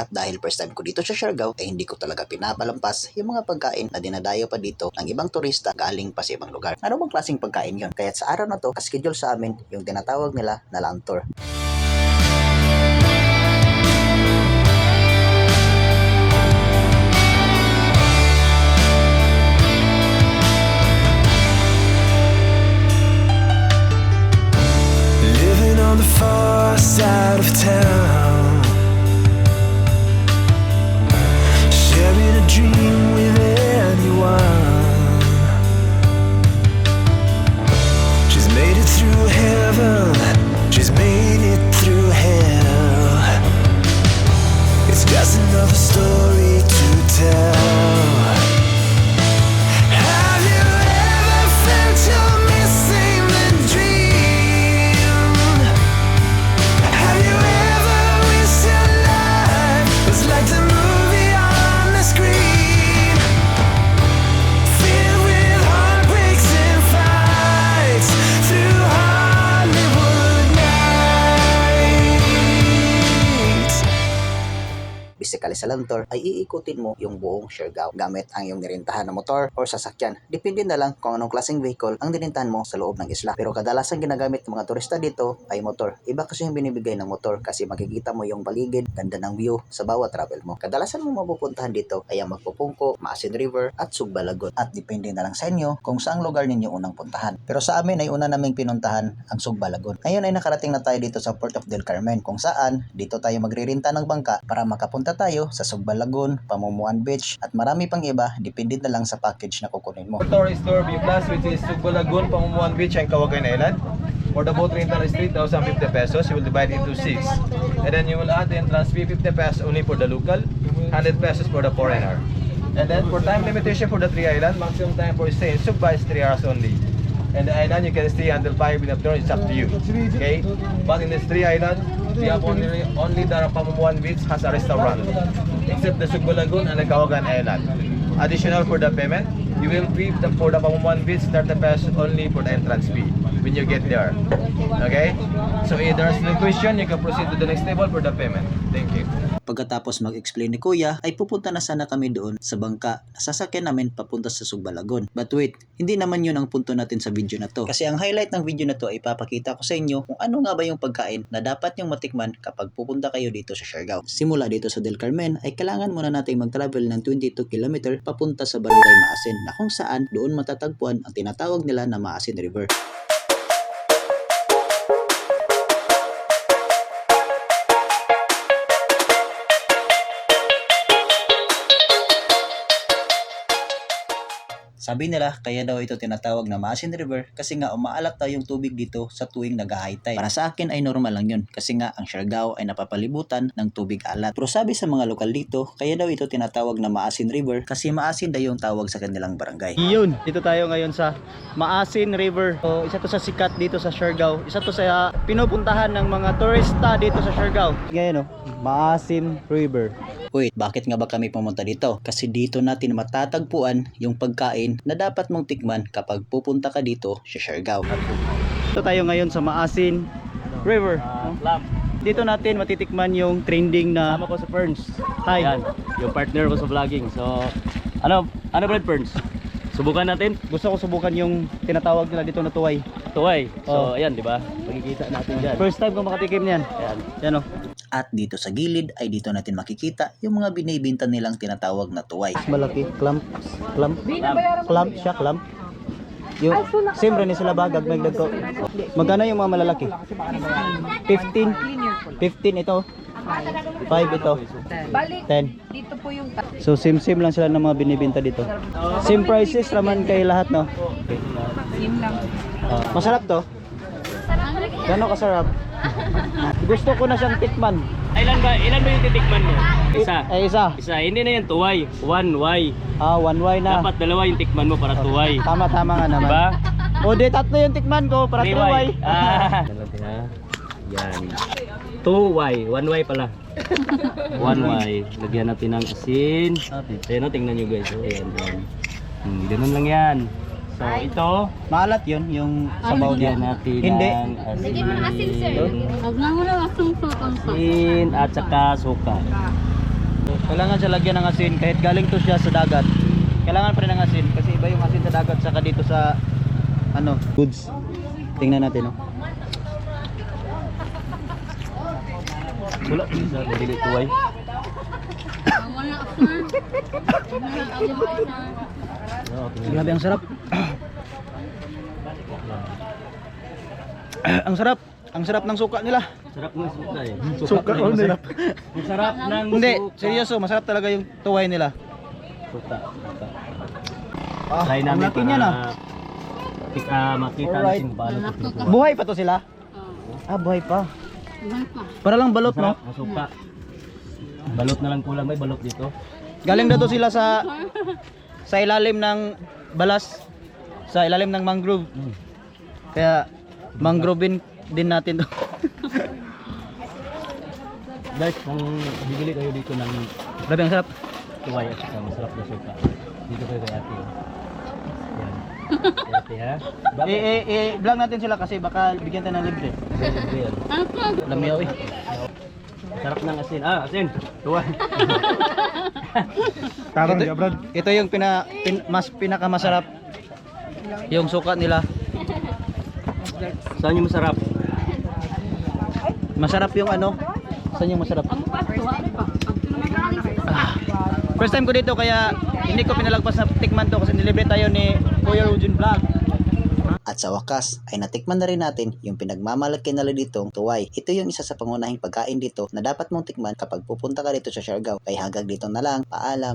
At dahil first time ko dito sa Siargao, ay hindi ko talaga pinapalampas yung mga pagkain na dinadayo pa dito ng ibang turista galing pa sa ibang lugar. Ano bang klaseng pagkain yon? Kaya sa araw na to, schedule sa amin yung tinatawag nila na land tour. Living on the far side of town. Through heaven. She's made it through hell. It's just another story to tell. Basically sa ay iikutin mo yung buong Siargao gamit ang iyong nirintahan na motor or sasakyan. Depende na lang kung anong klaseng vehicle ang nirintahan mo sa loob ng isla. Pero kadalasan ginagamit ng mga turista dito ay motor. Iba kasi yung binibigay ng motor kasi makikita mo yung paligid, ganda ng view sa bawat travel mo. Kadalasan mo mapupuntahan dito ay ang Magpupungko, Maasin River at Sugbalagon. At depende na lang sa inyo kung saang lugar ninyo unang puntahan. Pero sa amin ay una naming pinuntahan ang Sugbalagon. Ngayon ay nakarating na tayo dito sa Port of Del Carmen kung saan dito tayo magririnta ng bangka para makapunta tayo sa Sugbalagon, Pamumuan Beach at marami pang iba depende na lang sa package na kukunin mo. Tourist tour B Plus which is Subo Lagoon, Pamumuan Beach and Kawagan Island. For the boat rental is 3,050 pesos. You will divide into 6. And then you will add the entrance fee 50 pesos only for the local, 100 pesos for the foreigner. And then for time limitation for the three island, maximum time for stay in Sugba is 3 hours only. And the island you can stay until 5 in the afternoon, it's up to you. Okay? But in these three islands, we have only, only the Pamumuan Beach has a restaurant. Except the Lagoon and the Kawagan Island. Additional for the payment, you will pay the, for the Pamumuan Beach 30 pesos only for the entrance fee when you get there. Okay? So if there's no question, you can proceed to the next table for the payment. Thank you. Pagkatapos mag-explain ni Kuya, ay pupunta na sana kami doon sa bangka na sasakyan namin papunta sa Sugbalagon. But wait, hindi naman yun ang punto natin sa video na to. Kasi ang highlight ng video na to ay papakita ko sa inyo kung ano nga ba yung pagkain na dapat yung matikman kapag pupunta kayo dito sa Siargao. Simula dito sa Del Carmen ay kailangan muna nating mag-travel ng 22 km papunta sa Barangay Maasin na kung saan doon matatagpuan ang tinatawag nila na Maasin River. Sabi nila, kaya daw ito tinatawag na Maasin River kasi nga umaalap daw yung tubig dito sa tuwing nag-high tide. Para sa akin ay normal lang yun kasi nga ang Siargao ay napapalibutan ng tubig alat. Pero sabi sa mga lokal dito, kaya daw ito tinatawag na Maasin River kasi maasin daw yung tawag sa kanilang barangay. Yun, dito tayo ngayon sa Maasin River. So, isa to sa sikat dito sa Siargao. Isa to sa pinupuntahan ng mga turista dito sa Siargao. Ngayon oh, Maasin River. Wait, bakit nga ba kami pumunta dito? Kasi dito natin matatagpuan yung pagkain na dapat mong tikman kapag pupunta ka dito sa Siargao. Dito tayo ngayon sa Maasin River. no? Dito natin matitikman yung trending na Kasama ko sa Ferns. Hi. Yan, yung partner ko sa vlogging. So, ano, ano Brad Ferns? Subukan natin. Gusto ko subukan yung tinatawag nila dito na tuway. Tuway. Oh. So, ayan, di ba? Makikita natin dyan. First time ko makatikim niyan. Ayan. Yan oh. At dito sa gilid ay dito natin makikita yung mga binibinta nilang tinatawag na tuway. Malaki, clamp, clamp, clamp siya, clamp. Yung, siyempre ni sila bagag, may ko. Magkano yung mga malalaki? 15? 15 ito? 5 ito? Balik, 10? dito po yung So same same lang sila ng mga binibenta dito. Same prices naman kay lahat no. sim lang. Ah, masarap to. Gano'n kasarap? Gusto ko na siyang tikman. Ilan ba, ilan ba yung titikman mo? Isa. Ay isa. Isa, hindi na yan tuway. One way. Ah, one way na. Dapat dalawa yung tikman mo para tuway. Tama tama nga naman. Diba? O di tatlo yung tikman ko para Three three way. Ah. Yan. Two way. One way pala. One way. Lagyan natin ng asin. Ayan o, tingnan nyo guys. Oh, ayan, ayan. Hmm, ganun lang yan. So, ito, Maalat yun, yung sabaw niya. natin Hindi. ng asin. Lagyan mo ng asin, sir. Huwag nga mo na asong sukang sa. Asin at saka suka. Kailangan siya lagyan ng asin kahit galing to siya sa dagat. Kailangan pa rin ng asin kasi iba yung asin sa dagat saka dito sa ano, goods. Tingnan natin, no. Wala sa dili tuway. Oo, tingnan. Grabe ang sarap. ang sarap. Ang sarap ng suka nila. Sarap ng suka eh. Suka, oh, masarap. Ang sarap ng Hindi, suka. seryoso, masarap talaga yung tuway nila. Suka, suka. Ah, Try ang namin laki niya na. Pika, makita Alright. natin suka. Buhay pa to sila? Ah, buhay pa. Para lang balot, no? Masarap, ang suka. Balot na lang kulang, may balot dito. Galing na to sila sa sa ilalim ng balas, sa ilalim ng mangrove. Kaya mangrovein din natin to. Guys, kung bibili kayo dito ng Grabe ang sarap. tuway at saka masarap na suka. Dito kayo kay ate. Yan. Kay ate ha. Eh, eh, eh, vlog natin sila kasi baka bigyan tayo ng libre. Libre yan. Lamiyaw eh. Sarap ng asin. Ah, asin. Tuway. ito, ito yung pina, pin, mas pinakamasarap. Yung suka nila. Saan yung masarap? Masarap yung ano? Saan yung masarap? Ah. First time ko dito kaya hindi ko pinalagpas na tikman to kasi nilibre tayo ni Kuya Rujun Vlog. At sa wakas ay natikman na rin natin yung pinagmamalaki nila ditong tuway. Ito yung isa sa pangunahing pagkain dito na dapat mong tikman kapag pupunta ka dito sa Siargao. Kaya hanggang dito na lang, paalam.